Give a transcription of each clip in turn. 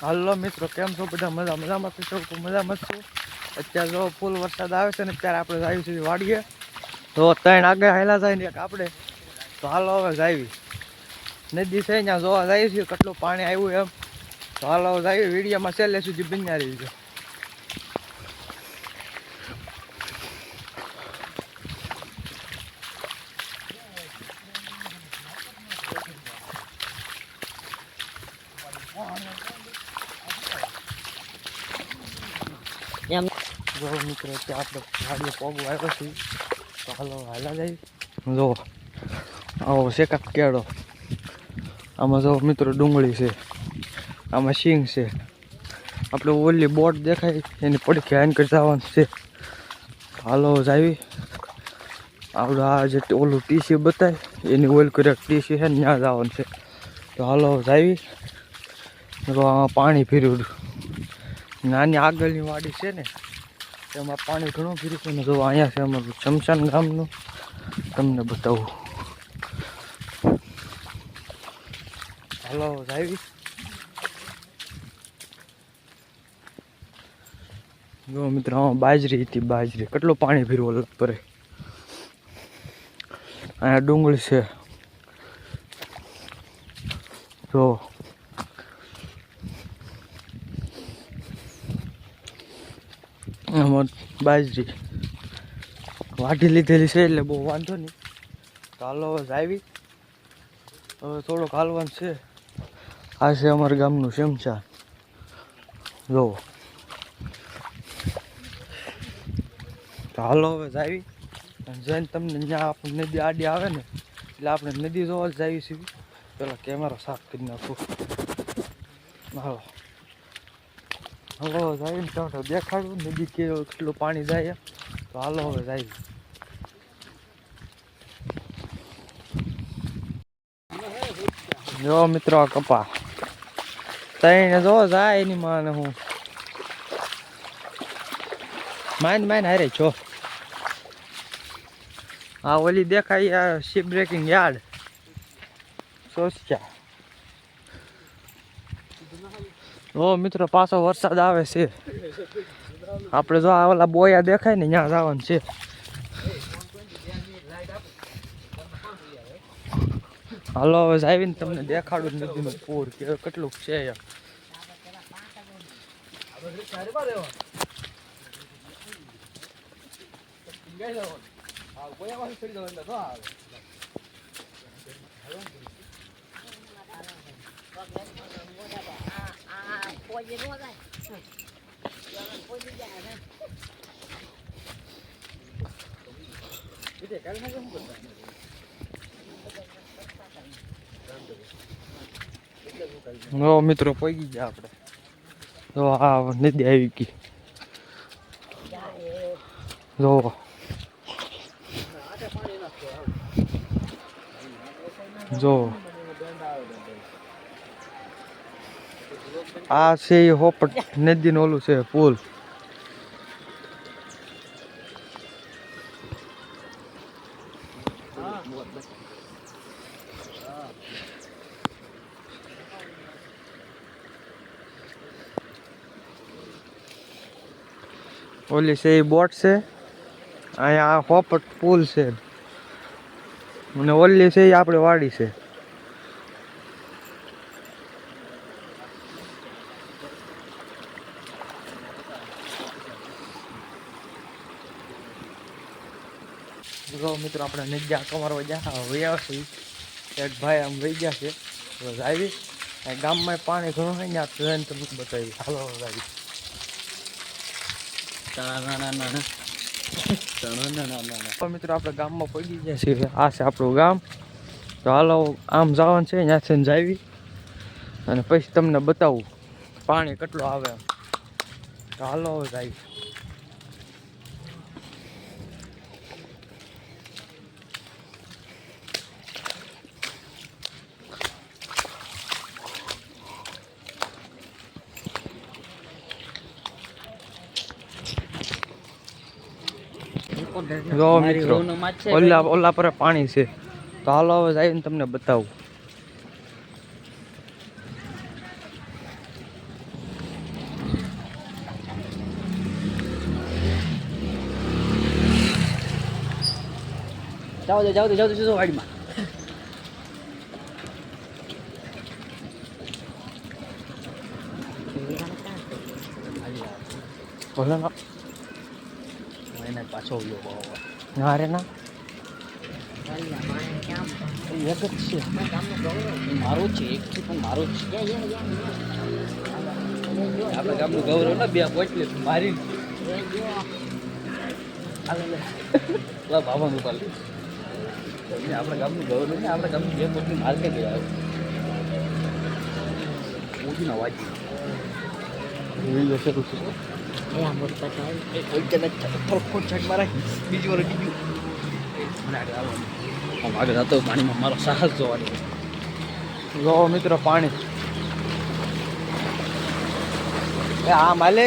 હાલો મિત્રો, કેમ છો? બધા મજા, મજામાં છો? મજામાં છું. અત્યારે જો ફૂલ વરસાદ આવે છે ને અત્યારે આપણે જાય છે વાડીએ. તો ત્રણ આગળ હાલા જાય ને એક આપણે. તો હાલો હવે જાવી. નદી છે ત્યાં જોવા જાય છે કેટલું પાણી આવ્યું એમ. તો હાલો હવે જાવી, વિડીયામાં છેલ્લે સુધી બન્યા રહી છે એમ જો મિત્રો, ત્યાં આપણે ગાડીએ પગ આવ્યો છે. તો હાલો, હાલા જાય. જો, આવો છે કેળો. આમાં જો મિત્રો ડુંગળી છે, આમાં સિંગ છે. આપણે ઓલી બોટ દેખાય, એની પડખી આન કરી જવાનું છે. હાલો જાવી. આપણે આ જે ઓલું ટીસી બતાય, એની ઓલ કરે ટીસી છે ને ત્યાં જવાનું છે. તો હાલો જાવી. આમાં પાણી ફેર્યું નાની આગળની વાડી છે ને એમાં પાણી ઘણું ફેર્યું છે ને જો અહીંયા છે અમારું શમશાન ગામનું. તમને બતાવું. હાલો જાવી. જો મિત્રો બાજરી હતી, બાજરી. કેટલું પાણી ભીરવો પરે? અહીંયા ડુંગળી છે જો આમાં બાજરી. વાઢી લીધેલી છે એટલે બહુ વાંધો નહીં. તો હાલો જાવી. હવે થોડોક હાલવાનું છે. આ છે અમારા ગામનું શમશાન. જો. તો હાલો હવે જાવી. અને જઈને તમને ત્યાં આપણે નદી આડી આવે ને, એટલે આપણે નદી જોવા જ જાવી છીએ પેલા કેમેરો સાફ કરી નાખું. હાલો. હાલો જાય ને તો દેખાડું નદી કેવું કેટલું પાણી જાય તો હાલો હવે જાય જો મિત્રો કપા. તઈને જો જાય એની માને હું. માઇન માઇન, હારે છો આ ઓલી દેખાય, આ શિપ બ્રેકિંગ યાર્ડ. સોસ્યા. ઓ મિત્રો, પાછો વરસાદ આવે છે. આપણે જો આવેલા બોયા દેખાય ને, ત્યાં જવાનું છે. હાલો, હવે આવીને તમને દેખાડું નદીનું પૂર કે કેટલું છે એમ કોઈ નો જાય મિત્રો પગી ગયા આપણે. તો આ નદી આવી ગઈ. જો જો. આ છે એ હોપટ નદીનું ઓલું છે, પુલ. ઓલી છે એ બોટ છે. અહીંયા હોપટ પુલ છે. અને ઓલી છે એ આપણે વાડી છે. જો મિત્રો આપણે નજ્જા કમર વજા વયા છે એક ભાઈ આમ વહી ગયા છે. આવી. ગામમાં પાણી ઘણું હોય ત્યાં તમને બતાવી હાલો આવી. મિત્રો આપણે ગામમાં પડી ગયા છીએ. આ છે આપણું ગામ. તો હાલો આમ જવાનું છે ત્યાંથી જાવી. અને પછી તમને બતાવું પાણી કેટલું આવે એમ. તો હાલો હવે જો મિત્રો ઓલા ઓલા પર પાણી છે. તો હાલો હવે આવીને તમને બતાવું. જાઓ જાઓ જાઓ જાઓ જાઓ વાડીમાં. Hola, પાછો ગયો ના રે ના? એક જ છે. મારું છે એક છે પણ મારું જ છે. આપણે ગામનું ગૌરવ ને બે પોટલે મારી હાલે લે. લા બાબા નું કાલે આપણે ગામનું ગૌરવ ને આપણે ગામનું બે પોટલી માર કે ગયા મોજી ના વાજી વીડિયો શરૂ છે એ કોઈ કે થોડો ખોટ છાટ મારા બીજી વાર બીજું મને આગળ હતો પાણીમાં મારો સાહસ જોવાની જો મિત્રો પાણી એ આ માલે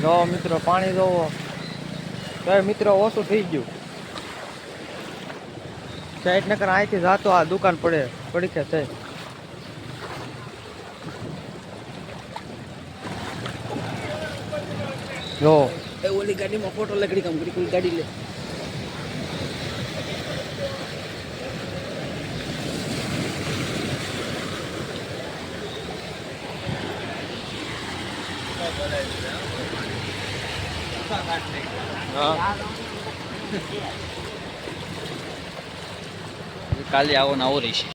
જો મિત્રો પાણી જોવો તો મિત્રો ઓછું થઈ ગયું સાઈડ નકર અહીંથી જાતો આ દુકાન પડે પડી કે છે. જો. એ ઓલી ગાડીમાં ફોટો લગડી કામ કરી કોઈ ગાડી લે. કાલે આવો ને આવો રહીશ.